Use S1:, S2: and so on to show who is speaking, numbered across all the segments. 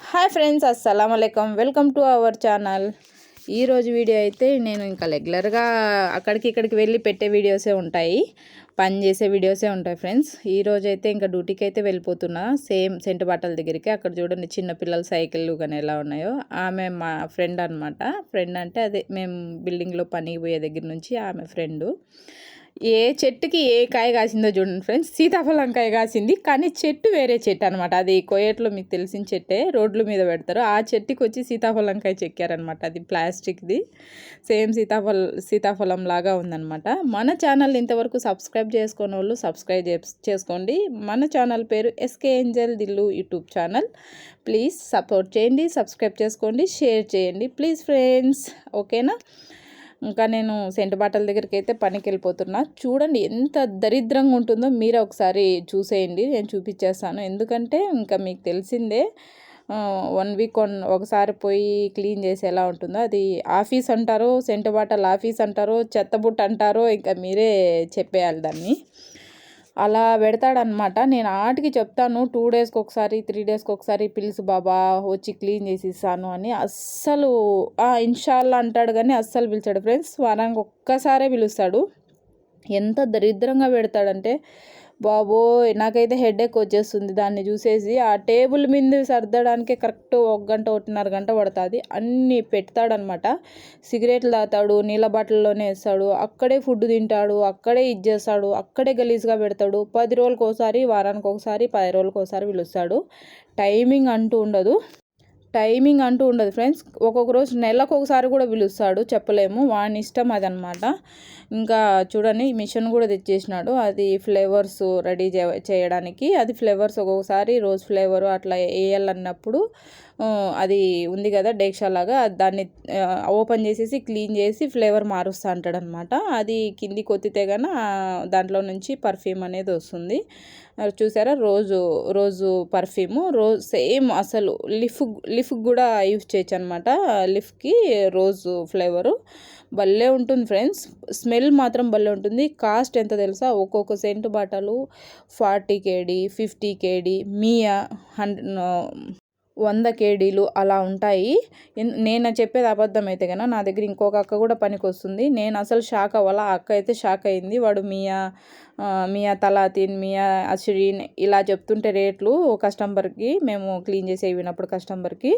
S1: Hi friends అస్సలం అయికం welcome to our channel. ఈరోజు వీడియో అయితే నేను ఇంకా రెగ్యులర్గా అక్కడికి ఇక్కడికి వెళ్ళి పెట్టే వీడియోసే ఉంటాయి. పని చేసే వీడియోసే ఉంటాయి ఫ్రెండ్స్. ఈ అయితే ఇంకా డ్యూటీకి అయితే వెళ్ళిపోతున్నా. సేమ్ సెంటు బట్టల దగ్గరికి. అక్కడ చూడండి చిన్న పిల్లల సైకిళ్ళు కానీ ఎలా ఉన్నాయో. ఆమె మా ఫ్రెండ్ అనమాట ఫ్రెండ్ అంటే అదే మేము బిల్డింగ్లో పనికి పోయే దగ్గర నుంచి ఆమె ఫ్రెండు ఏ చెట్టుకి ఏ కాయ కాసిందో చూడండి ఫ్రెండ్స్. సీతాఫలం కాయ కాసింది కానీ చెట్టు వేరే చెట్టు అనమాట అది కోయట్లో మీకు తెలిసిన చెట్టే రోడ్ల మీద పెడతారు. ఆ చెట్టుకి వచ్చి సీతాఫలం కాయ చెక్కారనమాట అది ప్లాస్టిక్ది. సేమ్ సీతాఫల సీతాఫలం లాగా ఉందనమాట మన ఛానల్ ఇంతవరకు సబ్స్క్రైబ్ చేసుకున్న వాళ్ళు సబ్స్క్రైబ్ చేసుకోండి. మన ఛానల్ పేరు SK angel Dillu YouTube channel. Please support చేయండి సబ్స్క్రైబ్ చేసుకోండి షేర్ చేయండి. ప్లీజ్ ఫ్రెండ్స్ ఓకేనా? ఇంకా నేను సెంటు బాటల దగ్గరికి అయితే పనికి వెళ్ళిపోతున్నా చూడండి ఎంత దరిద్రంగా ఉంటుందో మీరే ఒకసారి చూసేయండి నేను చూపించేస్తాను ఎందుకంటే ఇంకా మీకు తెలిసిందే వన్ వీక్ వన్ ఒకసారి పోయి క్లీన్ చేసి ఎలా ఉంటుందో. అది ఆఫీస్ అంటారో సెంటు బాటల్ ఆఫీస్ అంటారో చెత్తబుట్ట అంటారో ఇంకా మీరే చెప్పేయాలి దాన్ని. అలా పెడతాడనమాట నేను ఆటికి చెప్తాను టూ డేస్కి ఒకసారి త్రీ డేస్కి ఒకసారి పిలుసు బాబా వచ్చి క్లీన్ చేసి ఇస్తాను అని అస్సలు ఇన్షాల్లా అంటాడు కానీ అస్సలు పిలిచాడు. ఫ్రెండ్స్ వారానికి ఒక్కసారే పిలుస్తాడు. ఎంత దరిద్రంగా పెడతాడంటే బాబోయ్ నాకైతే హెడేక్ వచ్చేస్తుంది. దాన్ని చూసేసి ఆ టేబుల్ మీద సర్దడానికి కరెక్ట్ ఒక గంట ఒకటిన్నర గంట పడుతుంది. అన్నీ పెడతాడనమాట. సిగరెట్లు తాతాడు నీళ్ళ బాటిల్లోనే వేస్తాడు అక్కడే ఫుడ్ తింటాడు అక్కడే ఇది చేస్తాడు అక్కడే గలీజ్గా పెడతాడు. పది రోజులకు ఒకసారి వారానికి ఒకసారి పది రోజులకు ఒకసారి పిలుస్తాడు. టైమింగ్ అంటూ ఉండదు. టైమింగ్ అంటూ ఉండదు ఫ్రెండ్స్. ఒక్కొక్క రోజు నెలకు ఒకసారి కూడా పిలుస్తాడు చెప్పలేము. వాని ఇష్టం అదనమాట. ఇంకా చూడండి మిషన్ కూడా తెచ్చేసినాడు. అది ఫ్లేవర్స్ రెడీ చేయడానికి. అది ఫ్లేవర్స్ ఒక్కొక్కసారి రోజ్ ఫ్లేవర్ అట్లా వేయాలన్నప్పుడు అది ఉంది కదా డేక్షా లాగా దాన్ని ఓపెన్ చేసేసి క్లీన్ చేసి ఫ్లేవర్ మారుస్తూ అంటాడనమాట. అది కింది కొత్తితే గన దాంట్లో నుంచి పర్ఫ్యూమ్ అనేది వస్తుంది. చూసారా రోజు రోజు పర్ఫ్యూము. రోజు సేమ్ అసలు లిఫ్ లిఫ్ కూడా యూజ్ చేయొచ్చు అనమాట లిఫ్కి రోజు ఫ్లేవరు. భలే ఉంటుంది ఫ్రెండ్స్. స్మెల్ మాత్రం భలే ఉంటుంది. కాస్ట్ ఎంత తెలుసా? ఒక్కొక్క సెంటు బాటలు ఫార్టీ కేడీ ఫిఫ్టీ కేడీ మియా హండ్రెడ్ వంద కేడీలు అలా ఉంటాయి. నేను చెప్పేది అబద్ధం అయితే కన్నా నా దగ్గర ఇంకొక అక్క కూడా పనికి వస్తుంది నేను అసలు షాక్ అవ్వాల? ఆ అక్క అయితే షాక్ అయింది. వాడు మియా మియా తలాతిన్ మియా అషరీన్ ఇలా చెప్తుంటే రేట్లు కస్టమర్కి మేము క్లీన్ చేసి ఇవ్వినప్పుడు కస్టమర్కి.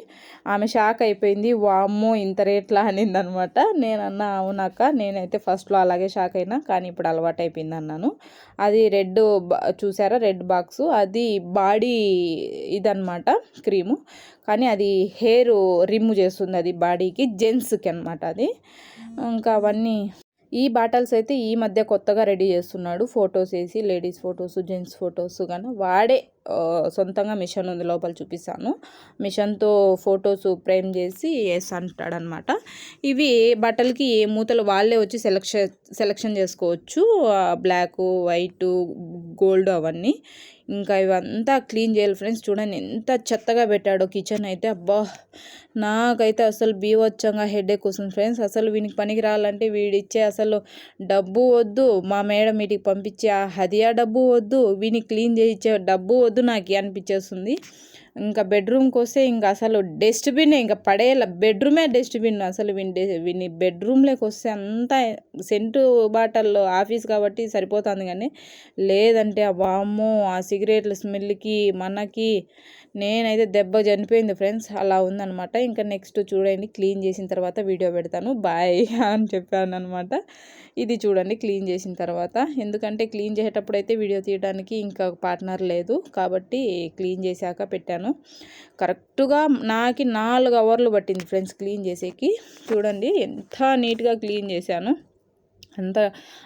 S1: ఆమె షాక్ అయిపోయింది వామ్మో ఇంత రేట్లా అనింది అనమాట నేనన్నా అవునాక నేనైతే ఫస్ట్లో అలాగే షాక్ అయినా కానీ ఇప్పుడు అలవాటు అయిపోయింది అన్నాను. అది రెడ్ చూసారా? Red box. అది బాడీ ఇదనమాట క్రీము. కానీ అది హెయిర్ రిమూవ్ చేస్తుంది అది బాడీకి జెంట్స్కి అనమాట అది. ఇంకా అవన్నీ ఈ బాటల్స్ అయితే ఈ మధ్య కొత్తగా రెడీ చేస్తున్నాడు. ఫొటోస్ వేసి లేడీస్ ఫొటోస్ జెంట్స్ ఫొటోస్ కానీ వాడే సొంతంగా మిషన్ ఉంది లోపల చూపిస్తాను. మిషన్తో ఫొటోస్ ఫ్రేమ్ చేసి వేసి అంటాడనమాట. ఇవి బట్టలకి ఏ మూతలు వాళ్ళే వచ్చి సెలెక్షన్ సెలక్షన్ చేసుకోవచ్చు. బ్లాక్ వైట్ గోల్డ్ అవన్నీ. ఇంకా ఇవంతా క్లీన్ చేయాలి ఫ్రెండ్స్. చూడండి ఎంత చెత్తగా పెట్టాడో కిచెన్ అయితే. అబ్బా! నాకైతే అసలు బీవచ్చంగా హెడేక్ వస్తుంది ఫ్రెండ్స్. అసలు వీనికి పనికి రావాలంటే వీడిచ్చే అసలు డబ్బు వద్దు. మా మేడం వీటికి పంపించే ఆ హదియా డబ్బు వద్దు. వీని క్లీన్ చేయించే డబ్బు వద్దు. నాకు అనిపించేస్తుంది. ఇంకా బెడ్రూమ్కి వస్తే ఇంకా అసలు డస్ట్బిన్ ఇంకా పడేయాల. బెడ్రూమే డస్ట్బిన్ అసలు విని విని బెడ్రూమ్లోకి వస్తే అంతా సెంటు బాటల్లో ఆఫీస్ కాబట్టి సరిపోతుంది కానీ లేదంటే ఆ వామ్మో ఆ సిగరెట్ల స్మెల్కి మనకి నేనైతే దెబ్బ చనిపోయింది ఫ్రెండ్స్. అలా ఉందనమాట ఇంకా నెక్స్ట్ చూడండి క్లీన్ చేసిన తర్వాత వీడియో పెడతాను. బాయ్ అని చెప్పాను అనమాట ఇది చూడండి క్లీన్ చేసిన తర్వాత. ఎందుకంటే క్లీన్ చేసేటప్పుడు అయితే వీడియో తీయడానికి ఇంకా పార్ట్నర్ లేదు. కాబట్టి క్లీన్ చేశాక పెట్టాను. కరెక్ట్గా నాకు నాలుగు అవర్లు పట్టింది ఫ్రెండ్స్ క్లీన్ చేసేకి. చూడండి ఎంత నీట్గా క్లీన్ చేశాను. అంతా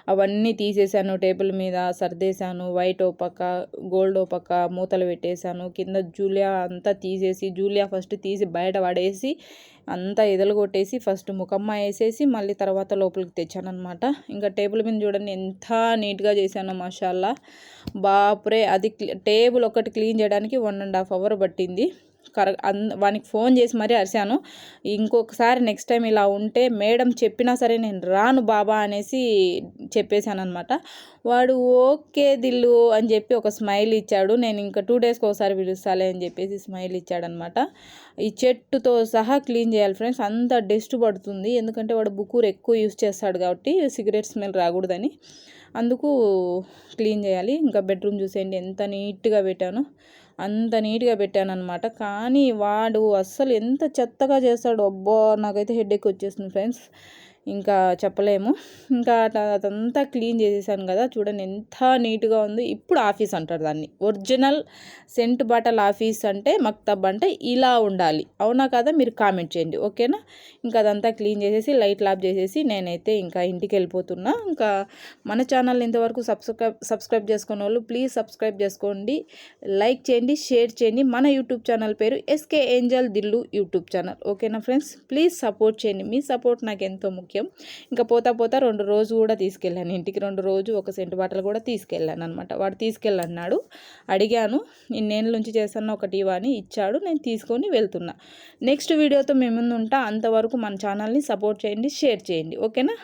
S1: అవన్నీ తీసేసాను టేబుల్ మీద సర్దేశాను వైట్ ఓ పక్క గోల్డ్ ఓ పక్క మూతలు పెట్టేశాను. కింద జూలియా అంతా తీసేసి జూలియా ఫస్ట్ తీసి బయట పడేసి అంతా ఎదలు కొట్టేసి ఫస్ట్ ముఖమ్మ వేసేసి మళ్ళీ తర్వాత లోపలికి తెచ్చానమాట ఇంకా టేబుల్ మీద చూడండి ఎంత నీట్గా చేశానో మషాల్లా. బాపురే అది టేబుల్ ఒకటి క్లీన్ చేయడానికి వన్ అండ్ హాఫ్ అవర్ పట్టింది. కరెక్ట్ వానికి ఫోన్ చేసి మరీ అరిశాను. ఇంకొకసారి నెక్స్ట్ టైం ఇలా ఉంటే మేడం చెప్పినా సరే నేను రాను బాబా అనేసి చెప్పేశాను అనమాట వాడు ఓకే దిల్లు అని చెప్పి ఒక స్మైల్ ఇచ్చాడు. నేను ఇంకా టూ డేస్కి ఒకసారి పిలుస్తాలే అని చెప్పేసి స్మైల్ ఇచ్చాడనమాట ఈ చెట్టుతో సహా క్లీన్ చేయాలి ఫ్రెండ్స్. అంత డస్ట్ పడుతుంది. ఎందుకంటే వాడు బుకూర్ ఎక్కువ యూస్ చేస్తాడు కాబట్టి సిగరెట్ స్మెల్ రాకూడదని. అందుకు క్లీన్ చేయాలి. ఇంకా బెడ్రూమ్ చూసేయండి. ఎంత నీట్గా పెట్టాను. అంత నీట్గా పెట్టాను అనమాట కానీ వాడు అస్సలు ఎంత చెత్తగా చేస్తాడు అబ్బో! నాకైతే హెడేక్ వచ్చేసింది ఫ్రెండ్స్. ఇంకా చెప్పలేము. ఇంకా అదంతా క్లీన్ చేసేసాను కదా చూడండి ఎంత నీట్గా ఉంది. ఇప్పుడు ఆఫీస్ అంటారు దాన్ని. ఒరిజినల్ సెంట్ బాటల్ ఆఫీస్ అంటే మక్తబ్ అంటే ఇలా ఉండాలి. అవునా కదా? మీరు కామెంట్ చేయండి. ఓకేనా? ఇంకా అదంతా క్లీన్ చేసేసి లైట్ లాప్ చేసేసి నేనైతే ఇంకా ఇంటికి వెళ్ళిపోతున్నా. ఇంకా మన ఛానల్ ఇంతవరకు సబ్స్క్రైబ్ సబ్స్క్రైబ్ చేసుకున్న వాళ్ళు ప్లీజ్ సబ్స్క్రైబ్ చేసుకోండి. లైక్ చేయండి షేర్ చేయండి. మన యూట్యూబ్ ఛానల్ పేరు SK angel Dillu YouTube channel. ఓకేనా ఫ్రెండ్స్? ప్లీజ్ సపోర్ట్ చేయండి. మీ సపోర్ట్ నాకు ఎంతో ముఖ్యం. ముఖ్యం. ఇంకా పోతా పోతా రెండు రోజు కూడా తీసుకెళ్ళాను. ఇంటికి రెండు రోజు ఒక సెంటు బాటలు కూడా తీసుకెళ్ళాను అనమాట వాడు తీసుకెళ్ళన్నాడు. అడిగాను ఇన్నేళ్ళ నుంచి చేస్తాను ఒకటి ఇవని ఇచ్చాడు. నేను తీసుకొని వెళ్తున్నా. నెక్స్ట్ వీడియోతో మేము ముందు ఉంటా అంతవరకు మన ఛానల్ని సపోర్ట్ చేయండి షేర్ చేయండి. ఓకేనా?